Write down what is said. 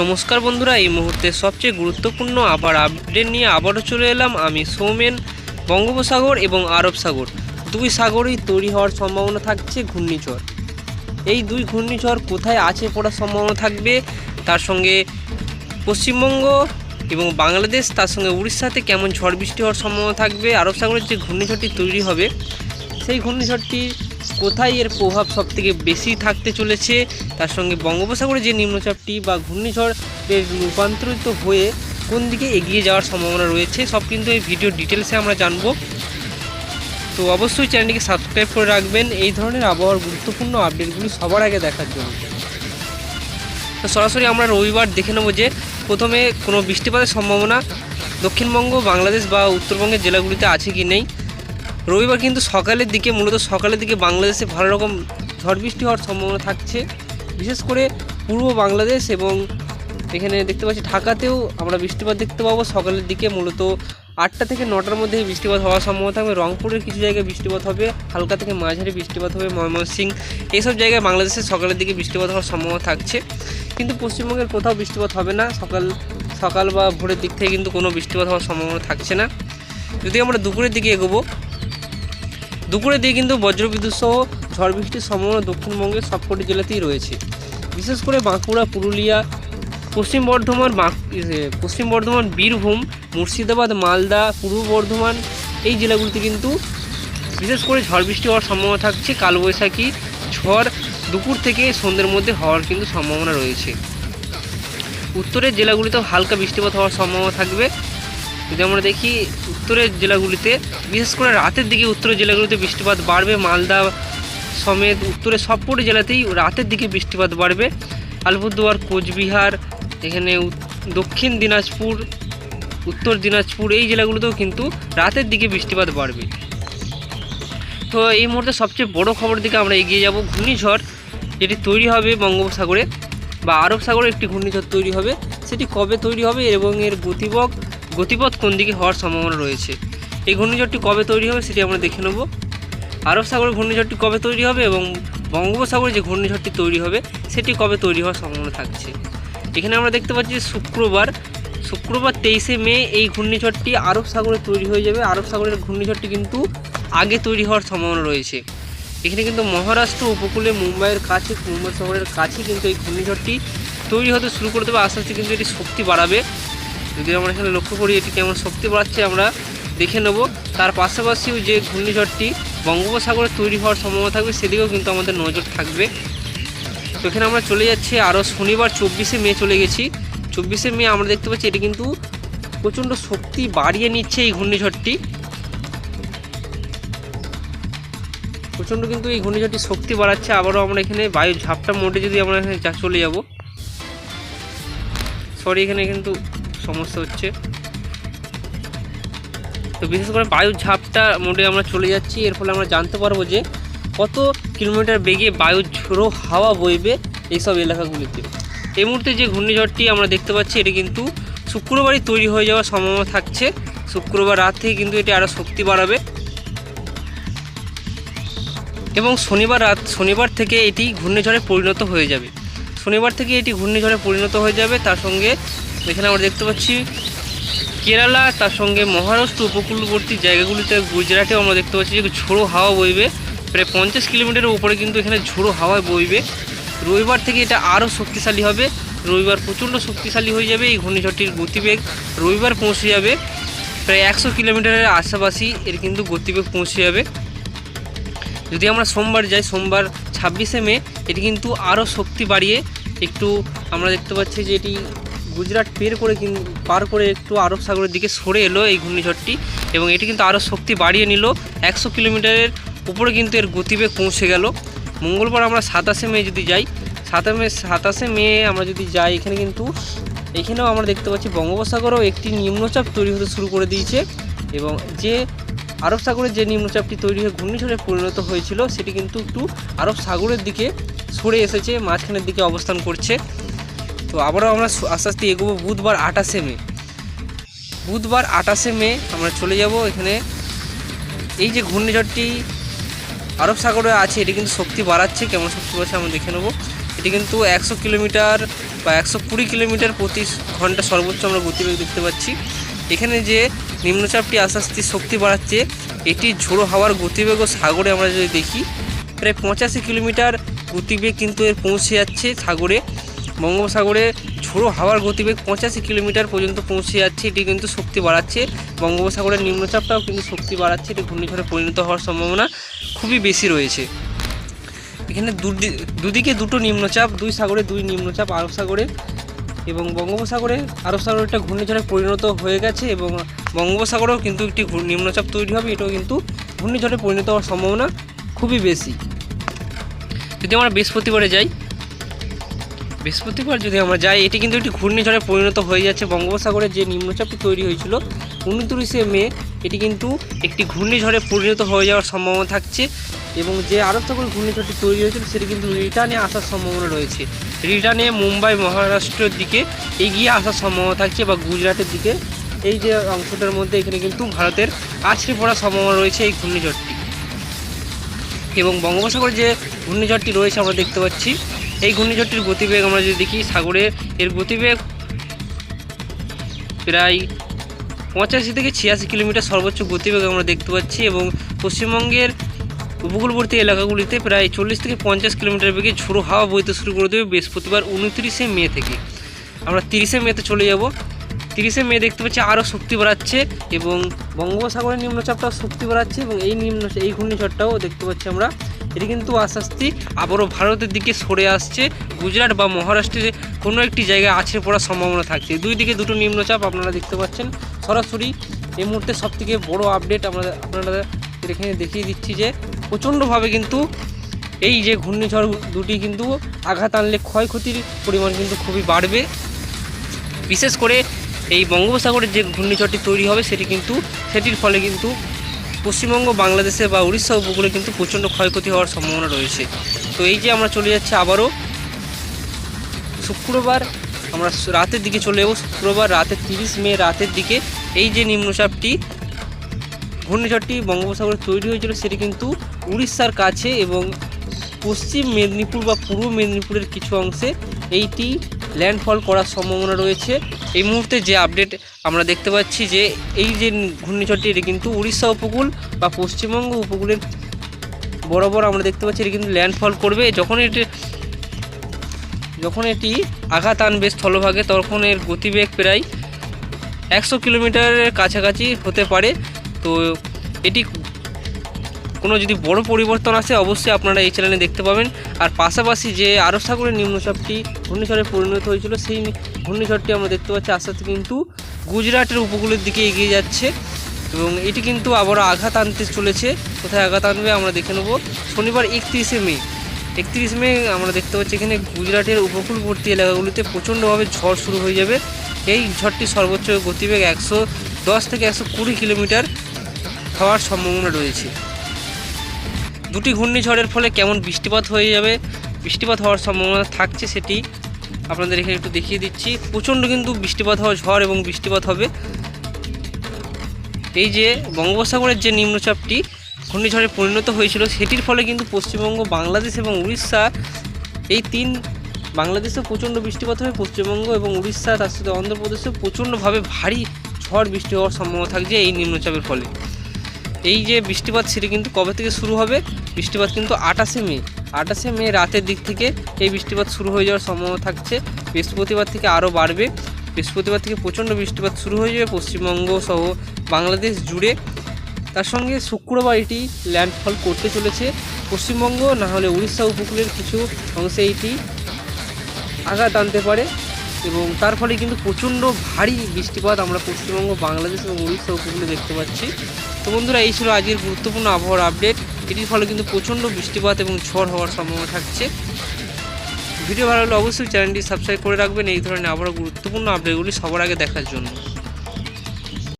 নমস্কার বন্ধুরা, এই মুহূর্তে সবচেয়ে গুরুত্বপূর্ণ আবার আপডেট নিয়ে আবারও চলে এলাম আমি সৌমেন, বঙ্গোপসাগর এবং আরব সাগর। দুই সাগরেই তৈরি হওয়ার সম্ভাবনা থাকছে ঘূর্ণিঝড়। এই দুই ঘূর্ণিঝড় কোথায় আছে পড়ার সম্ভাবনা থাকবে? তার সঙ্গে পশ্চিমবঙ্গ এবং বাংলাদেশ, তার সঙ্গে উড়িষ্যাতে কেমন ঝড় বৃষ্টি হওয়ার সম্ভাবনা থাকবে? আরব সাগরের যে ঘূর্ণিঝড়টি তৈরি হবে, সেই ঘূর্ণিঝড়টি কোথায় এর প্রভাব সবথেকে বেশি থাকতে চলেছে? তার সঙ্গে বঙ্গোপসাগরে যে নিম্নচাপটি বা ঘূর্ণিঝড়ের রূপান্তরিত হয়ে কোন দিকে এগিয়ে যাওয়ার সম্ভাবনা রয়েছে, সব কিন্তু এই ভিডিও ডিটেলসে আমরা জানব। তো অবশ্যই চ্যানেলটিকে সাবস্ক্রাইব করে রাখবেন, এই ধরনের আবহাওয়ার গুরুত্বপূর্ণ আপডেটগুলি সবার আগে দেখার জন্য। তো সরাসরি আমরা রবিবার দেখে নেব যে প্রথমে কোনো বৃষ্টিপাতের সম্ভাবনা দক্ষিণবঙ্গ, বাংলাদেশ বা উত্তরবঙ্গের জেলাগুলিতে আছে কি নেই। রবিবার কিন্তু সকালের দিকে, মূলত সকালের দিকে বাংলাদেশে ভালো রকম ঝড় বৃষ্টি হওয়ার সম্ভাবনা থাকছে। বিশেষ করে পূর্ব বাংলাদেশ এবং এখানে দেখতে পাচ্ছি ঢাকাতেও আমরা বৃষ্টিপাত দেখতে পাবো। সকালের দিকে মূলত আটটা থেকে নটার মধ্যে বৃষ্টিপাত হওয়ার সম্ভাবনা থাকবে। রংপুরের কিছু জায়গায় বৃষ্টিপাত হবে, হালকা থেকে মাঝারি বৃষ্টিপাত হবে, ময়মনসিং এইসব জায়গায় বাংলাদেশের সকালের দিকে বৃষ্টিপাত হওয়ার সম্ভাবনা থাকছে। কিন্তু পশ্চিমবঙ্গের কোথাও বৃষ্টিপাত হবে না। সকাল সকাল বা ভোরের দিক থেকে কিন্তু কোনো বৃষ্টিপাত হওয়ার সম্ভাবনা থাকছে না। যদি আমরা দুপুরের দিকে এগোবো দুপুরের দিকে কিন্তু বজ্রবিদ্যুৎ সহ ঝড় বৃষ্টির সম্ভাবনা দক্ষিণবঙ্গের সবকটি জেলাতেই রয়েছে। বিশেষ করে বাঁকুড়া, পুরুলিয়া, পশ্চিম বর্ধমান পশ্চিম বর্ধমান, বীরভূম, মুর্শিদাবাদ, মালদা, পূর্ব বর্ধমান এই জেলাগুলিতে কিন্তু বিশেষ করে ঝড় বৃষ্টি হওয়ার সম্ভাবনা থাকছে। কালবৈশাখী ঝড় দুপুর থেকে সন্ধ্যের মধ্যে হওয়ার কিন্তু সম্ভাবনা রয়েছে। উত্তরের জেলাগুলিতেও হালকা বৃষ্টিপাত হওয়ার সম্ভাবনা থাকবে। যদি আমরা দেখি উত্তরের জেলাগুলিতে, বিশেষ করে রাতের দিকে উত্তরের জেলাগুলিতে বৃষ্টিপাত বাড়বে, মালদা সমেত উত্তরের সবকটি জেলাতেই রাতের দিকে বৃষ্টিপাত বাড়বে। আলিপুরদুয়ার, কোচবিহার, এখানে দক্ষিণ দিনাজপুর, উত্তর দিনাজপুর, এই জেলাগুলোতেও কিন্তু রাতের দিকে বৃষ্টিপাত বাড়বে। তো এই মুহূর্তে সবচেয়ে বড় খবর দিকে আমরা এগিয়ে যাব, ঘূর্ণিঝড় যেটি তৈরি হবে বঙ্গোপসাগরে বা আরব সাগরে একটি ঘূর্ণিঝড় তৈরি হবে, সেটি কবে তৈরি হবে এবং এর গতিপথ গতিপথ কোন দিকে হওয়ার সম্ভাবনা রয়েছে? এই ঘূর্ণিঝড়টি কবে তৈরি হবে সেটি আমরা দেখে নেব। আরব সাগরের ঘূর্ণিঝড়টি কবে তৈরি হবে এবং বঙ্গোপসাগরে যে ঘূর্ণিঝড়টি তৈরি হবে, সেটি কবে তৈরি হওয়ার সম্ভাবনা থাকছে? এখানে আমরা দেখতে পাচ্ছি শুক্রবার শুক্রবার তেইশে মে এই ঘূর্ণিঝড়টি আরব সাগরে তৈরি হয়ে যাবে। আরব সাগরের ঘূর্ণিঝড়টি কিন্তু আগে তৈরি হওয়ার সম্ভাবনা রয়েছে। এখানে কিন্তু মহারাষ্ট্র উপকূলে, মুম্বাইয়ের কাছে, মুম্বাই শহরের কাছে কিন্তু এই ঘূর্ণিঝড়টি তৈরি হতে শুরু করে দেবে। আস্তে আস্তে কিন্তু এটি শক্তি বাড়াবে। যদি আমরা এখানে লক্ষ্য করি, এটি কেমন শক্তি বাড়াচ্ছে আমরা দেখে নেব। তার পাশাপাশিও যে ঘূর্ণিঝড়টি বঙ্গোপসাগরে তৈরি হওয়ার সম্ভাবনা থাকবে, সেদিকেও কিন্তু আমাদের নজর থাকবে। তো এখানে আমরা চলে যাচ্ছি, আরও শনিবার চব্বিশে মে চলে গেছি। চব্বিশে মে আমরা দেখতে পাচ্ছি, এটি কিন্তু প্রচণ্ড শক্তি বাড়িয়ে নিচ্ছে এই ঘূর্ণিঝড়টি। প্রচণ্ড কিন্তু এই ঘূর্ণিঝড়টি শক্তি বাড়াচ্ছে। আবারও আমরা এখানে বায়ু ঝাপটা মোডে যদি আমরা এখানে চলে যাব। সরি এখানে কিন্তু সমস্যা হচ্ছে। তো বিশেষ করে বায়ুর ঝাপটা মোডে আমরা চলে যাচ্ছি। এর ফলে আমরা জানতে পারব যে কত কিলোমিটার বেগে বায়ুর ঝোড়ো হাওয়া বইবে এইসব এলাকাগুলিতে। এই মুহূর্তে যে ঘূর্ণিঝড়টি আমরা দেখতে পাচ্ছি, এটি কিন্তু শুক্রবারই তৈরি হয়ে যাওয়ার সম্ভাবনা থাকছে। শুক্রবার রাত থেকে কিন্তু এটি আরও শক্তি বাড়াবে। এবং শনিবার রাত, শনিবার থেকে এটি ঘূর্ণিঝড়ে পরিণত হয়ে যাবে। শনিবার থেকে এটি ঘূর্ণিঝড়ে পরিণত হয়ে যাবে। তার সঙ্গে এখানে আমরা দেখতে পাচ্ছি কেরালা, তার সঙ্গে মহারাষ্ট্র উপকূলবর্তী জায়গাগুলিতে গুজরাটেও আমরা দেখতে পাচ্ছি যে ঝোড়ো হাওয়া বইবে। প্রায় পঞ্চাশ কিলোমিটারের উপরে কিন্তু এখানে ঝোড়ো হাওয়া বইবে। রবিবার থেকে এটা আরও শক্তিশালী হবে। রবিবার প্রচণ্ড শক্তিশালী হয়ে যাবে এই ঘূর্ণিঝড়টির গতিবেগ। রবিবার পৌঁছে যাবে প্রায় একশো কিলোমিটারের আশেপাশি এর কিন্তু গতিবেগ পৌঁছে যাবে। যদি আমরা সোমবার যাই, সোমবার ছাব্বিশে মে, এটি কিন্তু আরও শক্তি বাড়িয়ে একটু আমরা দেখতে পাচ্ছি যে এটি গুজরাট পের করে পার করে একটু আরব সাগরের দিকে সরে এলো এই ঘূর্ণিঝড়টি এবং এটি কিন্তু আরও শক্তি বাড়িয়ে নিল। একশো কিলোমিটারের উপরে কিন্তু এর গতিবেগ পৌঁছে গেল। মঙ্গলবার আমরা সাতাশে মে যদি যাই, সাতাশে মে সাতাশে মে আমরা যদি যাই, এখানে কিন্তু এখানেও আমরা দেখতে পাচ্ছি বঙ্গোপসাগরও একটি নিম্নচাপ তৈরি হতে শুরু করে দিয়েছে এবং যে আরব সাগরের যে নিম্নচাপটি তৈরি হয়ে ঘূর্ণিঝড়ে পরিণত হয়েছিল, সেটি কিন্তু একটু আরব সাগরের দিকে সরে এসেছে, মাঝখানের দিকে অবস্থান করছে। তো আবারও আমরা আস্তে আস্তে এগোবো বুধবার আঠাশে মে। বুধবার আঠাশে মে আমরা চলে যাব এখানে। এই যে ঘূর্ণিঝড়টি আরব সাগরে আছে, এটি কিন্তু শক্তি বাড়াচ্ছে, কেমন শক্তি বাড়াচ্ছে আমরা দেখে নেব। এটি কিন্তু একশো কিলোমিটার বা একশো কুড়ি কিলোমিটার প্রতি ঘণ্টা সর্বোচ্চ আমরা গতিবেগ দেখতে পাচ্ছি। এখানে যে নিম্নচাপটি আস্তে আস্তে শক্তি বাড়াচ্ছে, এটি ঝোড়ো হাওয়ার গতিবেগ ও সাগরে আমরা যদি দেখি, প্রায় পঁচাশি কিলোমিটার গতিবেগ কিন্তু এর পৌঁছে যাচ্ছে সাগরে। বঙ্গোপসাগরে ঝোড়ো হাওয়ার গতিবেগ পঁচাশি কিলোমিটার পর্যন্ত পৌঁছে যাচ্ছে, এটি কিন্তু শক্তি বাড়াচ্ছে। বঙ্গোপসাগরের নিম্নচাপটাও কিন্তু শক্তি বাড়াচ্ছে, এটি ঘূর্ণিঝড়ে পরিণত হওয়ার সম্ভাবনা খুবই বেশি রয়েছে। এখানে দুদি- দুদিকে দুটো নিম্নচাপ, দুই সাগরে দুই নিম্নচাপ, আরব সাগরে এবং বঙ্গোপসাগরে। আরব সাগরে একটা ঘূর্ণিঝড়ে পরিণত হয়ে গেছে এবং বঙ্গোপসাগরেও কিন্তু একটি নিম্নচাপ তৈরি হবে, এটাও কিন্তু ঘূর্ণিঝড়ে পরিণত হওয়ার সম্ভাবনা খুবই বেশি। যদি আমরা বৃহস্পতিবারে যাই বৃহস্পতিবার যদি আমরা যাই, এটি কিন্তু একটি ঘূর্ণিঝড়ে পরিণত হয়ে যাচ্ছে। বঙ্গোপসাগরে যে নিম্নচাপটি তৈরি হয়েছিল, উনত্রিশে মে, এটি কিন্তু একটি ঘূর্ণিঝড়ে পরিণত হয়ে যাওয়ার সম্ভাবনা থাকছে এবং যে আরব সাগর ঘূর্ণিঝড়টি তৈরি হয়েছিল, সেটি কিন্তু রিটার্নে আসার সম্ভাবনা রয়েছে। রিটার্নে মুম্বাই, মহারাষ্ট্রের দিকে এগিয়ে আসার সম্ভাবনা থাকছে বা গুজরাটের দিকে। এই যে অংশটার মধ্যে এখানে কিন্তু ভারতের আছড়ে পড়ার সম্ভাবনা রয়েছে এই ঘূর্ণিঝড়টি। এবং বঙ্গোপসাগরে যে ঘূর্ণিঝড়টি রয়েছে, আমরা দেখতে পাচ্ছি এই ঘূর্ণিঝড়টির গতিবেগ আমরা যদি দেখি, সাগরে এর গতিবেগ প্রায় পঁচাশি থেকে ছিয়াশি কিলোমিটার সর্বোচ্চ গতিবেগ আমরা দেখতে পাচ্ছি এবং পশ্চিমবঙ্গের উপকূলবর্তী এলাকাগুলিতে প্রায় চল্লিশ থেকে পঞ্চাশ কিলোমিটার বেগে ঝোড়ো হাওয়া বইতে শুরু করে দেবে বৃহস্পতিবার উনত্রিশে মে থেকে। আমরা তিরিশে মেতে চলে যাব। তিরিশে মে দেখতে পাচ্ছি আরও শক্তি বাড়াচ্ছে এবং বঙ্গোপসাগরের নিম্নচাপটাও শক্তি বাড়াচ্ছে এবং এই নিম্ন, এই ঘূর্ণিঝড়টাও দেখতে পাচ্ছি আমরা। এটি কিন্তু আস্তে আস্তে আবারও ভারতের দিকে সরে আসছে। গুজরাট বা মহারাষ্ট্রের কোনো একটি জায়গায় আছড়ে পড়ার সম্ভাবনা থাকছে। দুই দিকে দুটো নিম্নচাপ আপনারা দেখতে পাচ্ছেন। সরাসরি এই মুহূর্তে সবথেকে বড় আপডেট আমরা আপনারা এখানে দেখিয়ে দিচ্ছি যে, প্রচণ্ডভাবে কিন্তু এই যে ঘূর্ণিঝড় দুটি কিন্তু আঘাত আনলে ক্ষয়ক্ষতির পরিমাণ কিন্তু খুবই বাড়বে। বিশেষ করে এই বঙ্গোপসাগরের যে ঘূর্ণিঝড়টি তৈরি হবে, সেটি কিন্তু, সেটির ফলে কিন্তু পশ্চিমবঙ্গ, বাংলাদেশে বা উড়িষ্যা উপকূলে কিন্তু প্রচণ্ড ক্ষয়ক্ষতি হওয়ার সম্ভাবনা রয়েছে। তো এই যে আমরা চলে যাচ্ছি আবারও, শুক্রবার আমরা রাতের দিকে চলে যাব, শুক্রবার রাতের তিরিশ মে রাতের দিকে এই যে নিম্নচাপটি ঘূর্ণিঝড়টি বঙ্গোপসাগরে তৈরি হয়েছিল, সেটি কিন্তু উড়িষ্যার কাছে এবং পশ্চিম মেদিনীপুর বা পূর্ব মেদিনীপুরের কিছু অংশে এইটি ল্যান্ডফল করার সম্ভাবনা রয়েছে। এই মুহূর্তে যে আপডেট আমরা দেখতে পাচ্ছি যে এই যে ঘূর্ণিঝড়টি, এটি কিন্তু উড়িষ্যা উপকূল বা পশ্চিমবঙ্গ উপকূলের বরাবর আমরা দেখতে পাচ্ছি, এটি কিন্তু ল্যান্ডফল করবে। যখন এটি যখন এটি আঘাত আনবে স্থলভাগে, তখন এর গতিবেগ প্রায় একশো কিলোমিটারের কাছাকাছি হতে পারে। তো এটি কোনো যদি বড় পরিবর্তন আসে, অবশ্যই আপনারা এই চ্যানেলে দেখতে পাবেন। আর পাশাপাশি যে আরব সাগরের নিম্নচাপটি ঘূর্ণিঝড়ে পরিণত হয়েছিল, সেই ঘূর্ণিঝড়টি আমরা দেখতে পাচ্ছি, আস্তে আস্তে কিন্তু গুজরাটের উপকূলের দিকে এগিয়ে যাচ্ছে এবং এটি কিন্তু আবারও আঘাত আনতে চলেছে। কোথায় আঘাত আনবে আমরা দেখে নেব। শনিবার একত্রিশে মে। একত্রিশ মে আমরা দেখতে পাচ্ছি এখানে গুজরাটের উপকূলবর্তী এলাকাগুলিতে প্রচণ্ডভাবে ঝড় শুরু হয়ে যাবে। এই ঝড়টি সর্বোচ্চ গতিবেগ একশো দশ থেকে একশো কুড়ি কিলোমিটার হওয়ার সম্ভাবনা রয়েছে। দুটি ঘূর্ণিঝড়ের ফলে কেমন বৃষ্টিপাত হয়ে যাবে? বৃষ্টিপাত হওয়ার সম্ভাবনা থাকছে সেটি আপনাদের এখানে একটু দেখিয়ে দিচ্ছি। প্রচণ্ড কিন্তু বৃষ্টিপাত হওয়া ঝড় এবং বৃষ্টিপাত হবে। এই যে বঙ্গোপসাগরের যে নিম্নচাপটি ঘূর্ণিঝড়ে পরিণত হয়েছিল, সেটির ফলে কিন্তু পশ্চিমবঙ্গ, বাংলাদেশ এবং উড়িষ্যা এই তিন, বাংলাদেশে প্রচণ্ড বৃষ্টিপাত হবে, পশ্চিমবঙ্গ এবং উড়িষ্যা, তার সাথে অন্ধ্রপ্রদেশে প্রচণ্ডভাবে ভারী ঝড় বৃষ্টি হওয়ার সম্ভাবনা থাকছে এই নিম্নচাপের ফলে। এই যে বৃষ্টিপাত, সেটি কিন্তু কবে থেকে শুরু হবে? বৃষ্টিপাত কিন্তু আটাশে মে। আঠাশে মে রাতের দিক থেকে এই বৃষ্টিপাত শুরু হয়ে যাওয়ার সম্ভাবনা থাকছে। বৃহস্পতিবার থেকে আরও বাড়বে। বৃহস্পতিবার থেকে প্রচণ্ড বৃষ্টিপাত শুরু হয়ে যাবে পশ্চিমবঙ্গ সহ বাংলাদেশ জুড়ে। তার সঙ্গে শুক্রবার এটি ল্যান্ডফল করতে চলেছে পশ্চিমবঙ্গ, না হলে উড়িষ্যা উপকূলের কিছু অংশে এটি আঘাত আনতে পারে এবং তার ফলে কিন্তু প্রচণ্ড ভারী বৃষ্টিপাত আমরা পশ্চিমবঙ্গ, বাংলাদেশ এবং উড়িষ্যা উপকূলে দেখতে পাচ্ছি। তো বন্ধুরা, এই ছিল আজকের গুরুত্বপূর্ণ আবহাওয়ার আপডেট এটির ফলে কিন্তু প্রচণ্ড বৃষ্টিপাত এবং ঝড় হওয়ার সম্ভাবনা থাকছে। ভিডিও ভালো হলে অবশ্যই চ্যানেলটি সাবস্ক্রাইব করে রাখবেন। এই ধরনের আবারও গুরুত্বপূর্ণ আপডেটগুলি সবার আগে দেখার জন্য।